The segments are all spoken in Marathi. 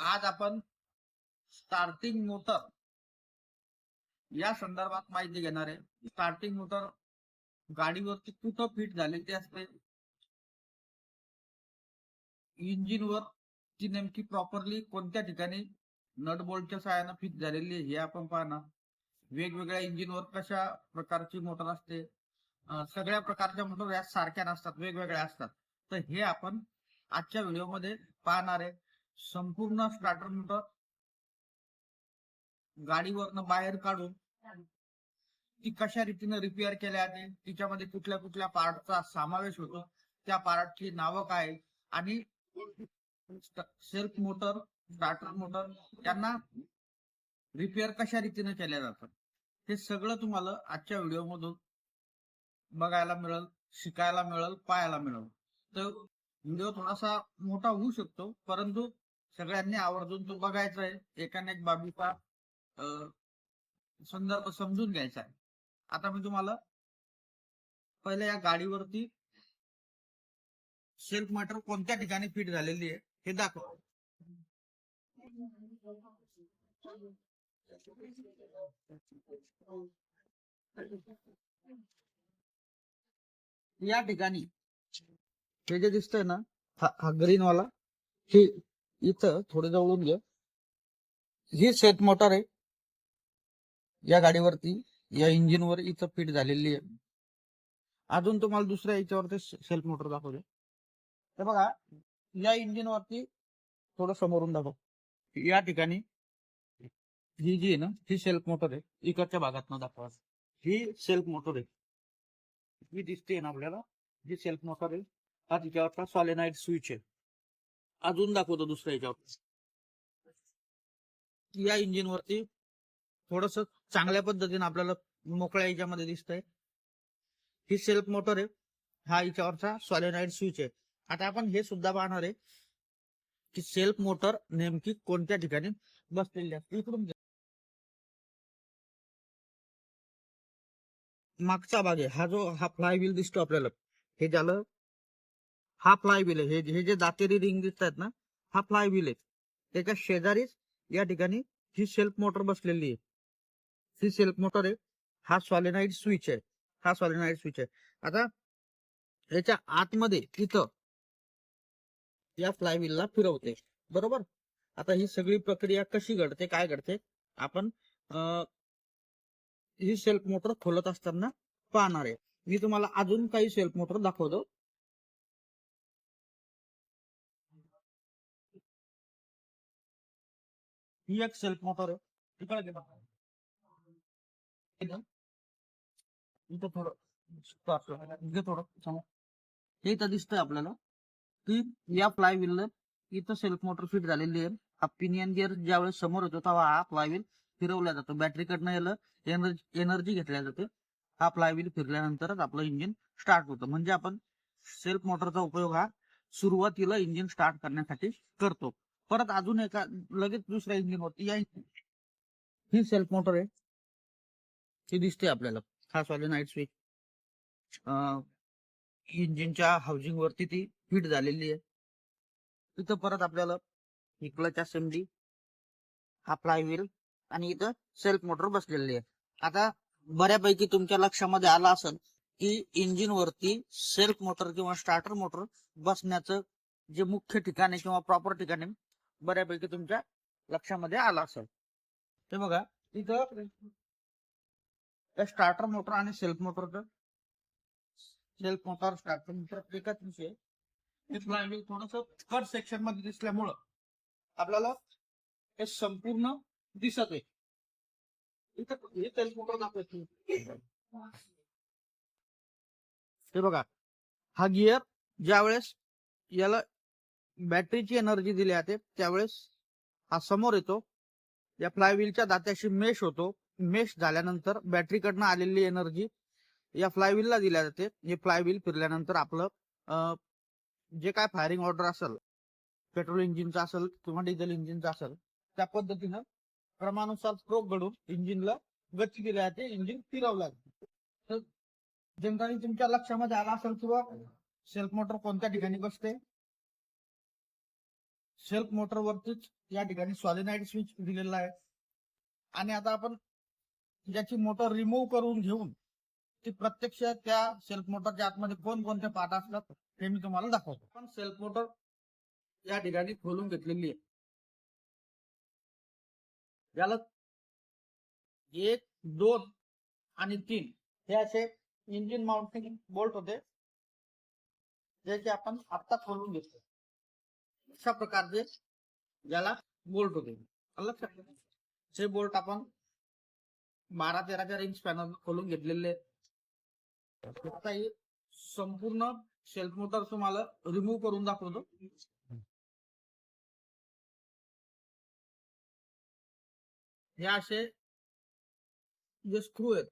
आज आपण स्टार्टिंग मोटर या संदर्भात माहिती घेणार आहे. स्टार्टिंग मोटर गाडीवरती कुठं फिट झालेली असते? इंजिनवर ती नेमकी प्रॉपरली कोणत्या ठिकाणी नट बोल्टच्या सहाय्यानं फिट झालेली आहे हे आपण पाहणार. वेगवेगळ्या इंजिनवर कशा प्रकारची मोटर असते? सगळ्या प्रकारच्या मोटर या सारख्या नसतात वेगवेगळ्या असतात. तर हे आपण आजच्या व्हिडिओमध्ये पाहणार आहे. संपूर्ण स्टार्टर मोटर गाडीवरनं बाहेर काढून ती कशा रीतीने रिपेअर केल्या जाते तिच्यामध्ये कुठल्या कुठल्या पार्टचा समावेश होतो त्या पार्टची नावं काय आणि सेल्फ मोटर स्टार्टर मोटर त्यांना रिपेअर कशा रीतीने केल्या जातात? हे सगळं तुम्हाला आजच्या व्हिडिओ मधून बघायला मिळेल शिकायला मिळेल पाहायला मिळेल. तर व्हिडिओ थोडासा मोठा होऊ शकतो परंतु सगळ्यांनी आवर्जून तो बघायचा आहे. एकाने एक बाबीचा संदर्भ समजून घ्यायचा आहे. आता मी तुम्हाला पहिले या गाडीवरती सेल्फ मोटर कोणत्या ठिकाणी फिट झालेली आहे हे दाखव. या ठिकाणी हे जे दिसतंय ना हा हा ग्रीन वाला हे इथं थोडं जवळून घे. ही शेत मोटर आहे. या गाडीवरती या इंजिन वर इथं फिट झालेली आहे. अजून तुम्हाला दुसऱ्या याच्यावरती सेल्फ मोटर दाखवते तर बघा या इंजिन वरती थोडं समोरून दाखव. या ठिकाणी ही जी आहे ना ही सेल्फ मोटर आहे. इकडच्या भागात न दाखवा. ही सेल्फ मोटर आहे. ही दिसते ना आपल्याला? जी सेल्फ मोटर आहे. हा तिच्यावरचा सॉलेनाईट स्विच आहे. अजून दाखवतो दुसऱ्या याच्यावर. या इंजिन वरती थोडस चांगल्या पद्धतीने आपल्याला मोकळ्या याच्यामध्ये दिसतंय. ही सेल्फ मोटर आहे. हा याच्यावरचा सॉलेनाइड स्विच आहे. आता आपण हे सुद्धा पाहणार आहे की सेल्फ मोटर नेमकी कोणत्या ठिकाणी बसलेली असते इकडून मागचा भाग आहे. हा जो हा फ्लाय व्हील दिसतो आपल्याला. हे झालं हा फ्लाय व्हील आहे. हे हे जे दातेरी रिंग दिसत आहेत ना हा फ्लाय व्हील आहे. त्याच्या शेजारीच या ठिकाणी ही सेल्फ मोटर बसलेली आहे. ही सेल्फ मोटर आहे. हा सॉलिनाईड स्विच आहे. हा सॉलिनाईड स्विच आहे. आता याच्या आतमध्ये तिथं या फ्लायव्हीलला फिरवते. बरोबर? आता ही सगळी प्रक्रिया कशी घडते काय घडते? आपण अं, ही सेल्फ मोटर खोलत असताना पाहणार आहे. मी तुम्हाला अजून काही सेल्फ मोटर दाखवतो. ही एक सेल्फ मोटर आहे. इकडे गेला इथं थोडं. थोडं. समोर हे इथं दिसतंय आपल्याला. की या फ्लाय व्हील इथं सेल्फ मोटर फिट झालेली आहे. हा पिनियन गिअर ज्यावेळेस समोर होतो तेव्हा हा फ्लाय व्हील फिरवला जातो. बॅटरीकडनं याला एनर्जी एनर्जी घेतल्या जाते. हा फ्लाय व्हील फिरल्यानंतरच आपलं इंजिन स्टार्ट होतं. म्हणजे आपण सेल्फ मोटरचा उपयोग हा सुरुवातीला इंजिन स्टार्ट करण्यासाठी करतो. परत अजून एका लगेच दुसऱ्या इंजिन होती या ही सेल्फ मोटर आहे. ही दिसते आपल्याला. खास वाले नाईट स्विच इंजिनच्या हाऊसिंग वरती ती फिट झालेली आहे. तिथं परत आपल्याला ही क्लच असेंब्ली हा फ्लायव्हील आणि इथं सेल्फ मोटर बसलेली आहे. आता बऱ्यापैकी तुमच्या लक्षामध्ये आला असेल की इंजिन वरती सेल्फ मोटर किंवा स्टार्टर मोटर बसण्याचं जे मुख्य ठिकाण आहे किंवा प्रॉपर ठिकाण आहे बऱ्यापैकी तुमच्या लक्षामध्ये आला असेल. ते बघा इथं स्टार्टर मोटर आणि सेल्फ मोटरचं सेल्फ मोटर स्टार्टर मोटर एकाच विषय. फ्लायव्हील थोडस कट सेक्शनमध्ये दिसल्यामुळं आपल्याला हे संपूर्ण दिसत आहे. इथं हे सेल्फ मोटर दाखवत हे बघा हा गिअर ज्यावेळेस याला बॅटरीची एनर्जी दिली जाते त्यावेळेस हा समोर येतो. या फ्लायव्हीलच्या दात्याशी मेश होतो. मेश झाल्यानंतर बॅटरीकडनं आलेली एनर्जी या फ्लायव्हीलला दिल्या जाते हे फ्लायव्हील फिरल्यानंतर आपलं जे काय फायरिंग ऑर्डर असेल पेट्रोल इंजिनचं असेल किंवा डिझेल इंजिनचं असेल त्या पद्धतीनं क्रमानुसार स्ट्रोक घडून इंजिनला गती दिली जाते इंजिन फिरवलं जाते तर जनरली तुमच्या लक्षामध्ये आला असेल किंवा सेल्फ मोटर कोणत्या ठिकाणी बसते? सेल्फ मोटर वरतीच या ठिकाणी सॉलिनाईड स्विच दिलेला आहे. आणि आता आपण ज्याची मोटर रिमूव्ह करून घेऊन ती प्रत्यक्ष त्या सेल्फ मोटरच्या आतमध्ये कोणकोणते पार्ट असतात ते मी तुम्हाला दाखवतो. पण सेल्फ मोटर या ठिकाणी खोलून घेतलेली आहे. याला एक दोन आणि तीन हे असे इंजिन माउंटिंग बोल्ट होते ज्याचे आपण आत्ता खोलून घेतले. अशा प्रकारचे याला बोल्ट होते. लक्षात? हे बोल्ट आपण बारा तेराच्या रेंज पॅनल खोलून घेतलेले आता हे संपूर्ण सेल्फ मोटर तुम्हाला रिमूव्ह करून दाखवतो. हे असे जे स्क्रू आहेत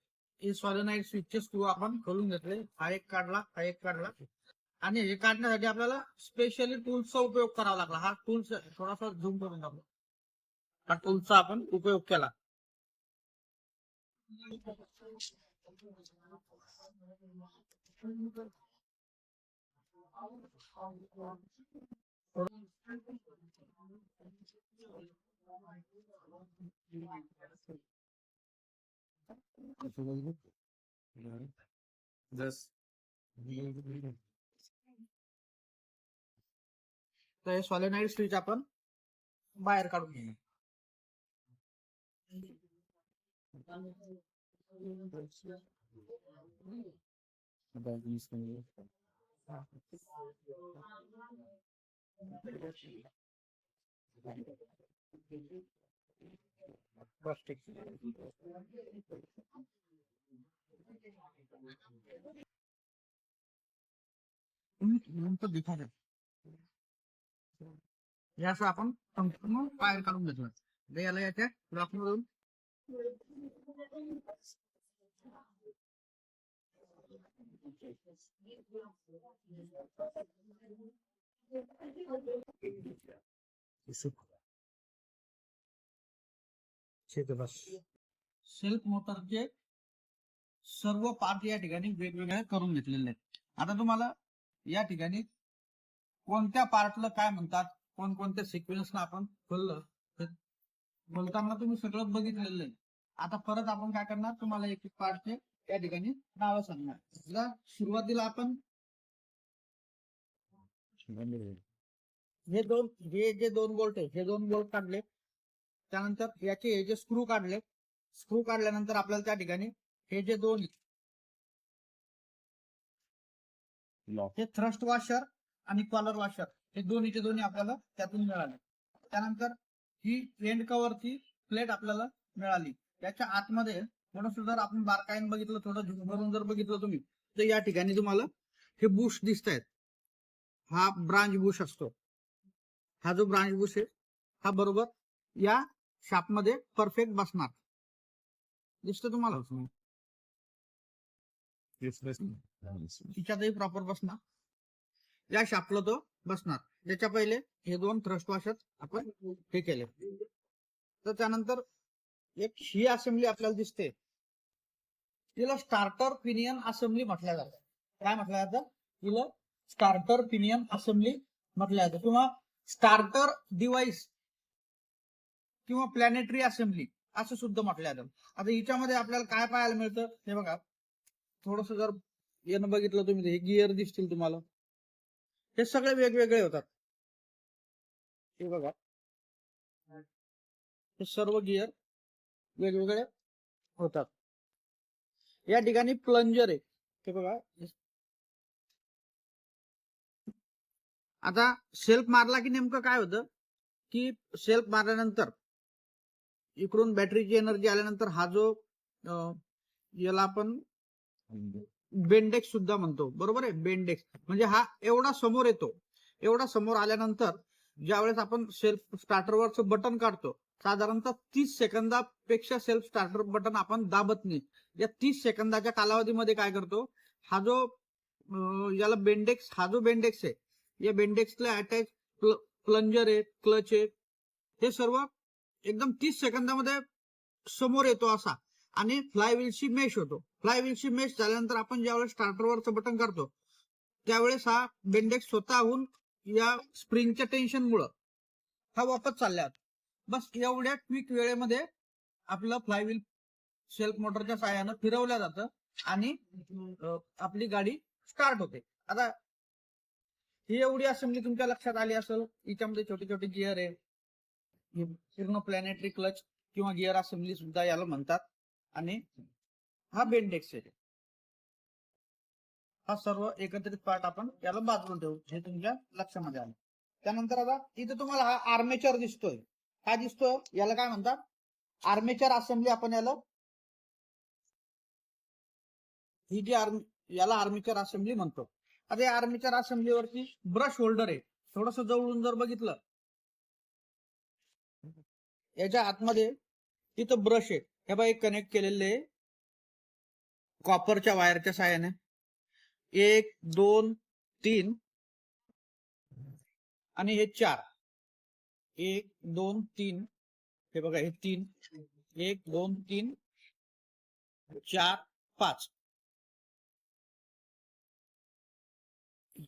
हे सॉलिनाईट स्विचचे स्क्रू आपण खोलून घेतले. हा एक काढला हा एक काढला. आणि हे काढण्यासाठी आपल्याला स्पेशली टूल्सचा उपयोग करावा लागला. हा टूल्स थोडासा झूम करून दाखव. हा टूलचा आपण उपयोग केला. Just तर हे सॉलिनाइड स्विच आपण बाहेर काढून घेऊ things. दिखा दे हे असं आपण संपूर्ण बाहेर काढून घेतलं याला याच्या ब्लॉकमधून सेल्फ मोटरचे सर्व पार्ट या ठिकाणी वेगवेगळे करून घेतलेले आहेत. आता तुम्हाला या ठिकाणी कोणत्या पार्टला काय म्हणतात? कोणकोणत्या सिक्वेन्स आपण खोललं? बोलताना तुम्ही सगळं बघितलेलं आहे. आता परत आपण काय करणार? तुम्हाला एक एक पार्टचे या ठिकाणी नावं सांगणार. सुरुवातीला आपण हे दोन हे जे दोन बोल्ट आहे हे दोन बोल्ट काढले. त्यानंतर याचे हे जे स्क्रू काढले स्क्रू काढल्यानंतर आपल्याला त्या ठिकाणी हे जे दोन हे थ्रस्ट वॉशर आणि कॉलर वॉशर हे दोन्हीचे दोन्ही आपल्याला त्यातून मिळाले. त्यानंतर ही एंड कव्हरची प्लेट आपल्याला मिळाली. याच्या आतमध्ये थोडस जर आपण बारकाईन बघितलं थोडं झूम करून जर बघितलं तुम्ही तर या ठिकाणी तुम्हाला हे बुश दिसत आहेत हा ब्रांच बुश असतो. हा जो ब्रांच बुश आहे हा बरोबर या शापमध्ये परफेक्ट बसणार. दिसतं तुम्हाला. तिच्यातही प्रॉपर बसणार. या आपलं तो बसणार. त्याच्या पहिले हे दोन थ्रस्ट वॉशर आपण हे केले. तर त्यानंतर एक ही असेंब्ली आपल्याला दिसते. तिला स्टार्टर पिनियन असेंब्ली म्हटल्या जातं. काय म्हटलं जातं? तिला स्टार्टर पिनियन असेंब्ली म्हटलं जातं. किंवा स्टार्टर डिव्हाइस किंवा प्लॅनेटरी असेंब्ली असं सुद्धा म्हटलं जातं. आता हिच्यामध्ये आपल्याला काय पाहायला मिळतं? हे बघा. थोडस जर यानं बघितलं तुम्ही हे गिअर दिसतील तुम्हाला. हे सगळे वेगवेगळे होतात. हे बघा. हे सर्व गिअर वेगवेगळे होतात. या ठिकाणी प्लंजर आहे. ते बघा. आता सेल्फ मारला की नेमकं काय होतं? की सेल्फ मारल्यानंतर इकडून बॅटरीची एनर्जी आल्यानंतर हा जो याला आपण बेंडेक्स सुद्धा म्हणतो. बरोबर आहे? बेंडेक्स. म्हणजे हा एवढा समोर येतो. एवढा समोर आल्यानंतर ज्यावेळेस आपण सेल्फ स्टार्टरवरचं बटन काढतो साधारणतः तीस सेकंदापेक्षा सेल्फ स्टार्टर बटन आपण दाबत नाही. या तीस सेकंदाच्या कालावधीमध्ये काय करतो? हा जो याला बेंडेक्स हा जो बेंडेक्स आहे या बेंडेक्सला अटॅच प्लंजर आहे क्लच आहे हे सर्व एकदम तीस सेकंदामध्ये समोर येतो असा. आणि फ्लायव्हीलशी मेश होतो. फ्लायव्हीलची मेश झाल्यानंतर आपण ज्यावेळेस स्टार्टरवरचं बटन करतो त्यावेळेस हा बेंडेक्स स्वतःहून या स्प्रिंगच्या टेन्शन मुळे हा वापस चालल्यात बस एवढ्या क्विक वेळेमध्ये आपलं फ्लायव्हील सेल्फ मोटरच्या सहाय्यानं फिरवल्या जातं आणि आपली गाडी स्टार्ट होते. आता ही एवढी असेंब्ली तुमच्या लक्षात आली असेल हिच्यामध्ये छोटे छोटे गिअर आहे पूर्ण प्लॅनेटरी क्लच किंवा गिअर असेंब्ली सुद्धा याला म्हणतात. आणि हा बेंडेक्स आहे. हा सर्व एकत्रित पार्ट आपण याला बाजून ठेवू हे तुमच्या लक्षामध्ये आलं. त्यानंतर आता इथं तुम्हाला हा आर्मेचर दिसतोय. काय दिसतोय याला काय म्हणतात? आर्मेचर असेंब्ली आपण याला ही जी आर्मी याला आर्मेचर असेंब्ली म्हणतो. आता या आर्मेचर असेंब्लीवरती ब्रश होल्डर आहे. थोडस जवळून जर बघितलं याच्या आतमध्ये तिथं ब्रश आहे. हे बघा कनेक्ट केलेले कॉपरच्या वायरच्या साहाय्याने. एक दोन तीन. आणि हे चार. एक दोन तीन. हे बघा हे तीन. एक दोन तीन. चार पाच.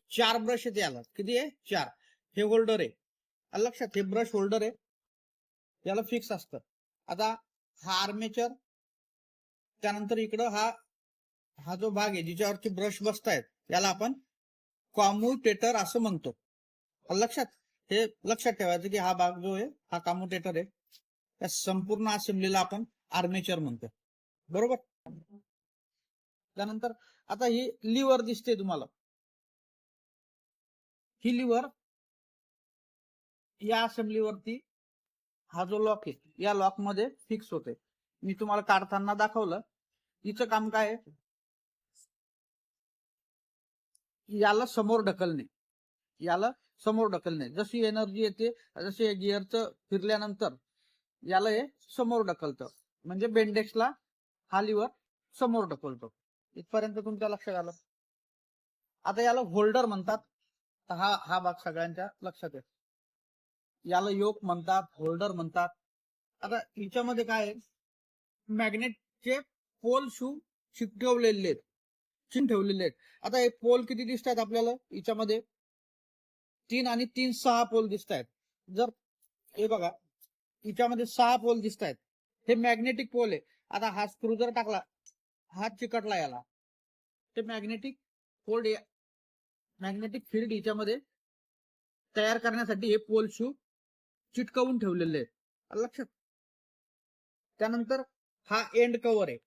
चार ब्रश येते याला किती आहे? चार. हे होल्डर आहे. लक्षात? हे ब्रश होल्डर आहे. याला फिक्स असतं. आता हा आर्मेचर त्यानंतर इकडं हा हा जो भाग आहे जिच्यावरती ब्रश बसतायत याला आपण कॉम्युटेटर असं म्हणतो. लक्षात हे लक्षात ठेवायचं की हा भाग जो आहे हा कॉम्युटेटर आहे. त्या संपूर्ण असेंब्लीला आपण आर्मेचर म्हणतो. बरोबर? त्यानंतर आता ही लिव्हर दिसते तुम्हाला. ही लिव्हर या असेंब्लीवरती हा जो लॉक आहे या लॉकमध्ये फिक्स होते मी तुम्हाला काढताना दाखवलं. हिचं काम काय आहे? याला समोर ढकलणे. याला समोर ढकलणे. जशी एनर्जी येते जशी गिअरचं फिरल्यानंतर याला हे समोर ढकलतं. म्हणजे बेंडेक्सला हा लिव्हर समोर ढकलतो. इथपर्यंत तुमच्या लक्षात आलं? आता याला होल्डर म्हणतात. हा हा भाग सगळ्यांच्या लक्षात येतो. याला योग म्हणतात होल्डर म्हणतात. आता हिच्यामध्ये काय आहे? मॅग्नेटचे पोल शू चिकटवलेले आहेत. चिन ठेवलेले आहेत. आता हे पोल किती दिसत आहेत आपल्याला? हिच्यामध्ये तीन आणि तीन सहा पोल दिसत आहेत जर हे बघा हिच्यामध्ये सहा पोल दिसत आहेत हे मॅग्नेटिक पोल आहे. आता हा स्क्रू जर टाकला हा चिकटला याला. ते मॅग्नेटिक फोल्ड मॅग्नेटिक फील्ड हिच्यामध्ये तयार करण्यासाठी हे पोल शू चिटकवून ठेवलेले आहेत. लक्षात. त्यानंतर हा एंड कव्हर आहे.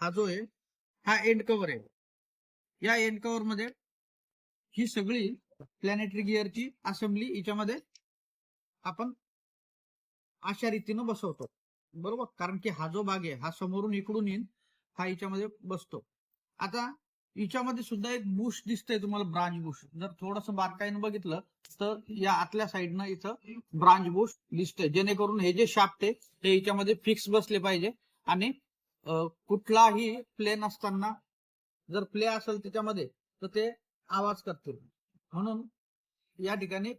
हा जो आहे हा एंड कव्हर आहे. या एंड कव्हरमध्ये ही सगळी प्लॅनेटरी गिअरची असेंब्ली हिच्यामध्ये आपण अशा रीतीनं बसवतो. बरोबर? कारण की हा जो भाग आहे हा समोरून इकडून येईन हा याच्यामध्ये बसतो. आता हिच्यामध्ये सुद्धा एक बुश दिसतंय तुम्हाला ब्रांच बुश जर थोडस बारकाईनं बघितलं तर या आतल्या साईडनं इथं ब्रांच बुश दिसतंय. जेणेकरून हे जे शाफ्ट आहे ते हिच्यामध्ये फिक्स बसले पाहिजे आणि कुठलाही प्ले नसताना जर प्ले असेल त्याच्यामध्ये तर ते आवाज करतील. म्हणून या ठिकाणी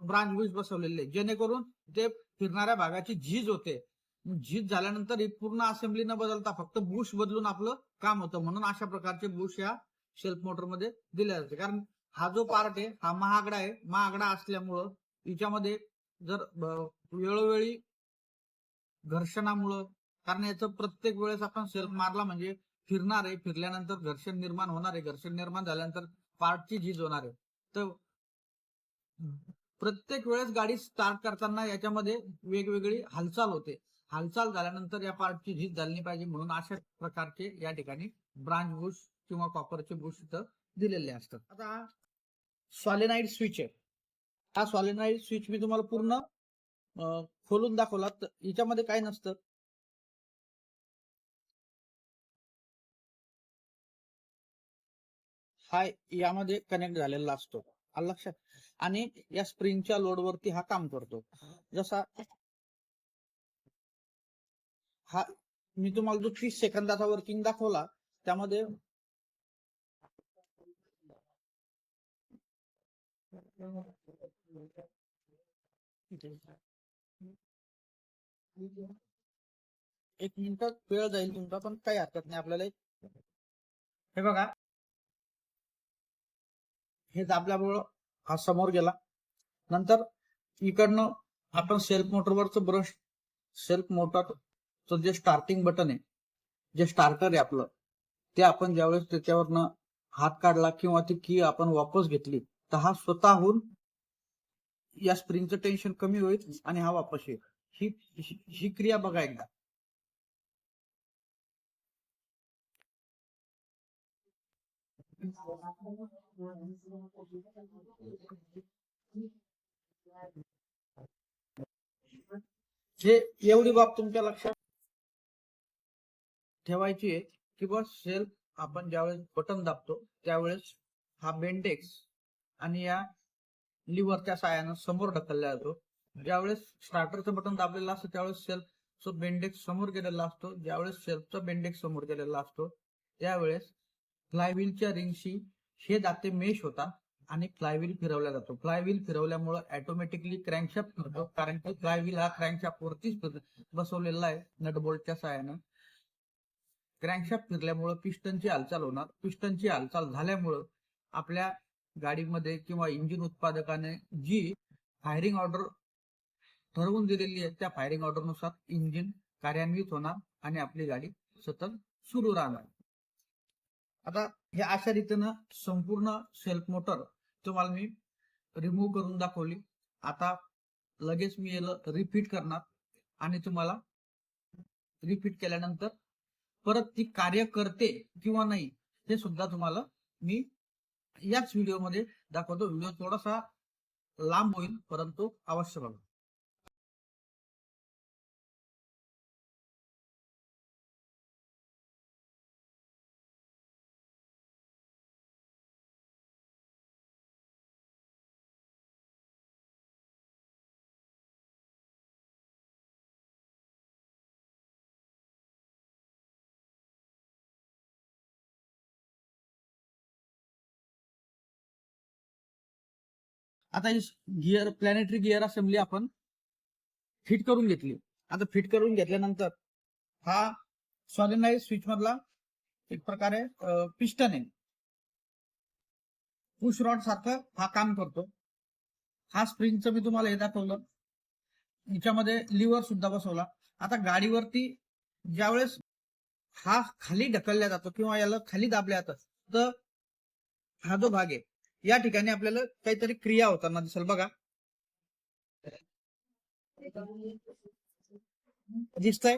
ब्रांच बुश बसवलेले जेणेकरून ते फिरणाऱ्या भागाची झीज होते. झीज झाल्यानंतर ही पूर्ण असेंब्ली न बदलता फक्त बुश बदलून आपलं काम होतं. म्हणून अशा प्रकारचे बुश या शेल्फ मोटरमध्ये दिले जाते. कारण हा जो पार्ट आहे हा महागडा आहे. महागडा असल्यामुळं हिच्यामध्ये जर वेळोवेळी घर्षणामुळं कारण याचं प्रत्येक वेळेस आपण सेल्फ मारला म्हणजे फिरणार आहे. फिरल्यानंतर घर्षण निर्माण होणार आहे. घर्षण निर्माण झाल्यानंतर पार्टची झीज होणार आहे. तर प्रत्येक वेळेस गाडी स्टार्ट करताना याच्यामध्ये वेगवेगळी हालचाल होते. हालचाल झाल्यानंतर या पार्टची झीज झाली पाहिजे म्हणून अशा प्रकारचे या ठिकाणी ब्रांच बुश किंवा कॉपरचे बुश इथं दिलेले असतात. आता सॉलिनाइड स्विच आहे. हा सॉलिनाइड स्विच मी तुम्हाला पूर्ण खोलून दाखवला. तर याच्यामध्ये काय नसतं. हा यामध्ये कनेक्ट झालेला असतो. लक्षात? आणि या स्प्रिंगच्या लोडवरती हा काम करतो. जसा हा मी तुम्हाला जो तीस सेकंदाचा वर्किंग दाखवला त्यामध्ये एक मिनिट वेळ जाईल तुमचा पण काही हरकत नाही. आपल्याला एक- हे बघा. हे दाबल्यामुळं हा समोर गेला. नंतर इकडनं आपण सेल्फ मोटरवरचं ब्रश सेल्फ मोटरचं जे स्टार्टिंग बटन आहे जे स्टार्टर आहे आपलं ते आपण ज्यावेळेस त्याच्यावरनं हात काढला किंवा ती की आपण वापस घेतली तर हा स्वतःहून या स्प्रिंगचं टेन्शन कमी होईल आणि हा वापस येईल. ही ही- ही क्रिया बघा एकदा. हे एवढी बाब तुमच्या लक्षात ठेवायची आहे की बस सेल्फ आपण ज्यावेळेस बटन दाबतो त्यावेळेस हा बेंडेक्स आणि या लिव्हरच्या साहाय्यानं समोर ढकलला जातो. ज्यावेळेस स्टार्टरचं बटन दाबलेलं असतं त्यावेळेस सेल्फ सो बेंडेक्स समोर गेलेला असतो. ज्यावेळेस सेल्फचा बेंडेक्स समोर गेलेला असतो त्यावेळेस फ्लायव्हीलच्या रिंगशी हे दाते मेश होतात आणि फ्लायव्हील फिरवला जातो. फ्लायव्हील फिरवल्यामुळे ऑटोमॅटिकली क्रँकशाफ्ट फिरतो कारण की फ्लायव्हील हा क्रँकशाफ्ट वरतीच बसवलेला आहे नटबोल्टच्या साहाय्यानं. क्रँकशाफ्ट फिरल्यामुळं पिस्टनची हालचाल होणार. पिस्टनची हालचाल झाल्यामुळं आपल्या गाडीमध्ये किंवा इंजिन उत्पादकाने जी फायरिंग ऑर्डर ठरवून दिलेली आहे त्या फायरिंग ऑर्डरनुसार इंजिन कार्यान्वित होणार आणि आपली गाडी सतत सुरू राहणार. आता हे अशा रीतीनं संपूर्ण सेल्फ मोटर तुम्हाला मी रिमूव्ह करून दाखवली. आता लगेच मी याला रिपीट करणार आणि तुम्हाला रिपीट केल्यानंतर परत ती कार्य करते किंवा नाही हे सुद्धा तुम्हाला मी याच व्हिडिओमध्ये दाखवतो. व्हिडिओ थोडासा लांब होईल परंतु अवश्य बघा. आता ही गिअर प्लॅनेटरी गिअर असेंबली आपण फिट करून घेतली. आता फिट करून घेतल्यानंतर हा सॉलिनाइड स्विच मधला एक प्रकारे पिस्टन आहे. पुश रॉड सारखं हा काम करतो. हा स्प्रिंगचं मी तुम्हाला हे दाखवलं. याच्यामध्ये लिव्हर सुद्धा बसवला. आता गाडीवरती ज्यावेळेस हा खाली ढकलला जातो किंवा याला खाली दाबल्या जातं तर हा जो भाग आहे या ठिकाणी आपल्याला काहीतरी क्रिया होताना दिसेल. बघा. दिसतंय?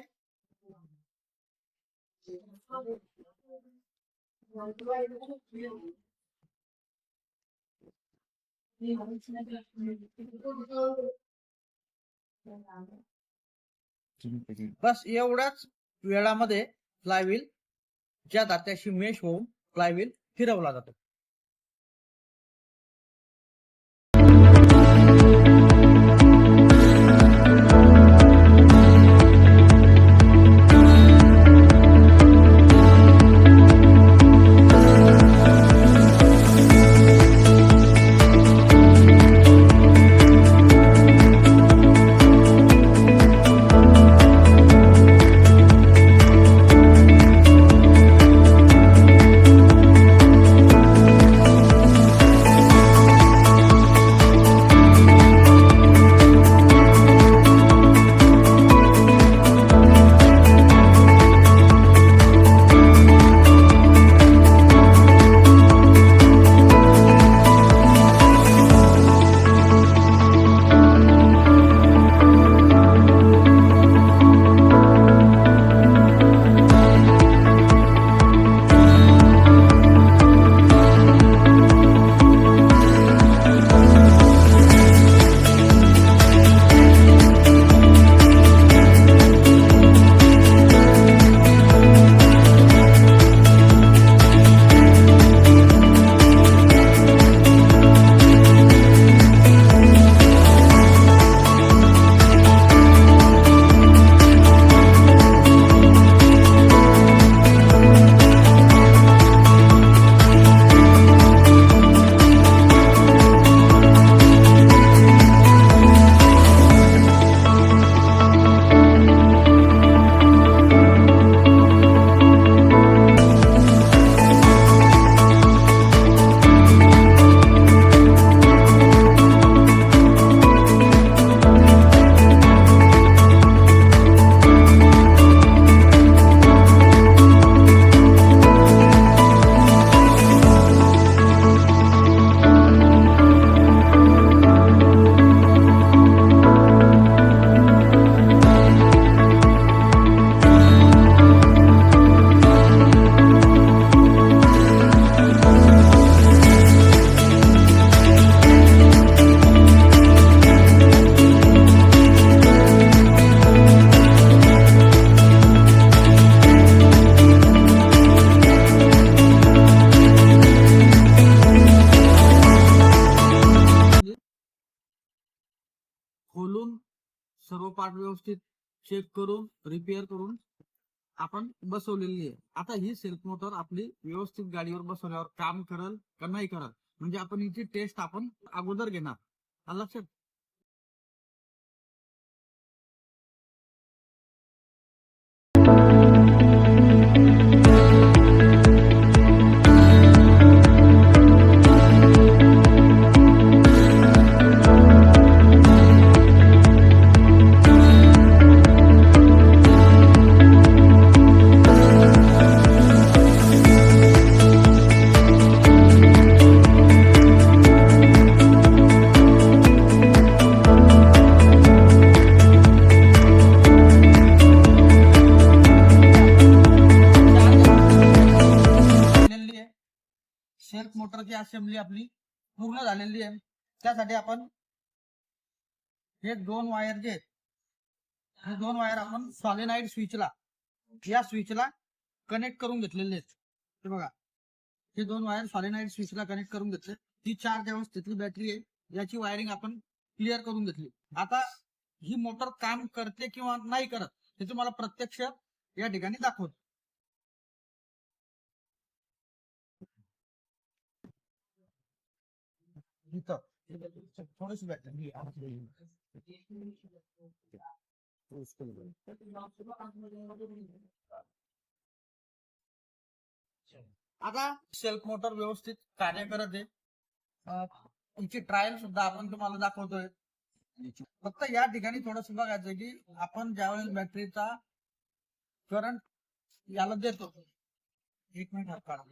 बस एवढ्याच वेळामध्ये फ्लायव्हील ज्या दात्याशी मेश होऊन फ्लायव्हील फिरवला जातो. व्यवस्थित चेक करून रिपेअर करून आपण बसवलेली आहे. आता ही सेल्फ मोटर आपली व्यवस्थित गाडीवर बसवल्यावर काम करल का नाही करल? म्हणजे आपण हिची टेस्ट आपण अगोदर घेणार. लक्षात त्यासाठी आपण हे दोन वायर जे आहेत हे दोन वायर आपण सॉलिनाइड स्विचला या स्विचला कनेक्ट करून घेतलेले आहेत. हे बघा हे दोन वायर सॉलिनाइड स्विचला कनेक्ट करून घेतले ही चार अवस्थेतली बॅटरी आहे याची वायरिंग आपण क्लिअर करून घेतली आता ही मोटर काम करते किंवा नाही करत हे तुम्हाला प्रत्यक्ष या ठिकाणी दाखवतो. इथं. थोडस आता सेल्फ मोटर व्यवस्थित कार्य करत आहे. अं, ट्रायल सुद्धा आपण तुम्हाला दाखवतोय. फक्त या ठिकाणी थोडस बघायचं की आपण ज्यावेळेस बॅटरीचा करंट याला देतो. एक मिनिट हात काढा.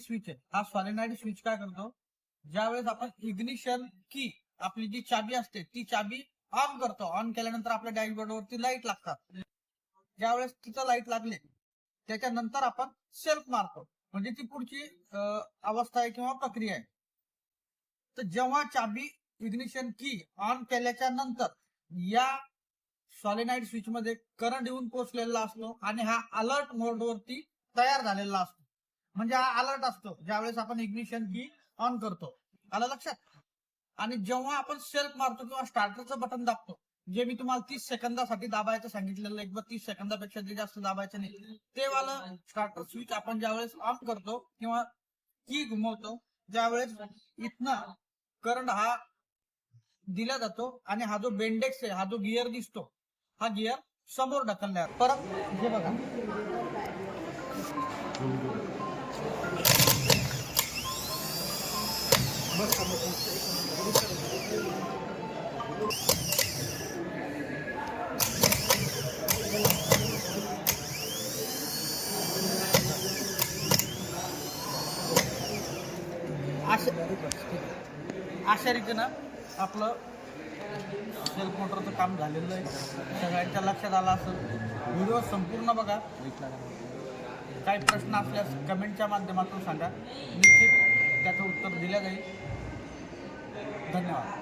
स्विच आहे. हा सॉलिनाईड स्विच काय करतो? ज्यावेळेस आपण इग्निशन की आपली जी चाबी असते ती चाबी ऑन करतो. ऑन केल्यानंतर आपल्या डॅशबोर्ड वरती लाइट लागतात. ज्यावेळेस तिचं लाइट लागले त्याच्यानंतर आपण सेल्फ मारतो. म्हणजे ती पुढची अवस्था आहे किंवा प्रक्रिया आहे. तर जेव्हा चाबी इग्निशन की ऑन केल्याच्यानंतर या सॉलिनाईट स्विच मध्ये करंट येऊन पोहोचलेला असतो आणि हा अलर्ट मोड वरती तयार झालेला असतो. म्हणजे हा अलर्ट असतो. ज्यावेळेस आपण इग्निशन की ऑन करतो. आलं लक्षात? आणि जेव्हा आपण सेल्फ मारतो किंवा स्टार्टरचं बटन दाबतो जे मी तुम्हाला तीस सेकंदासाठी दाबायचं सांगितलेलं एक तीस सेकंदापेक्षा जे जास्त दाबायचं नाही ते वाला स्टार्टर स्विच आपण ज्यावेळेस ऑन करतो किंवा की घुमवतो ज्यावेळेस इथनं करंट हा दिला जातो आणि हा जो बेंडेक्स आहे हा जो गिअर दिसतो हा गिअर समोर ढकलणार परत हे बघा. अशा रीतीनं आपलं सेल्फ मोटरचं काम झालेलं आहे. सगळ्यांच्या लक्षात आलं असेल. व्हिडिओ संपूर्ण बघा. काही प्रश्न असल्यास कमेंटच्या माध्यमातून सांगा. निश्चित त्याचं उत्तर दिलं जाईल. धन्यवाद.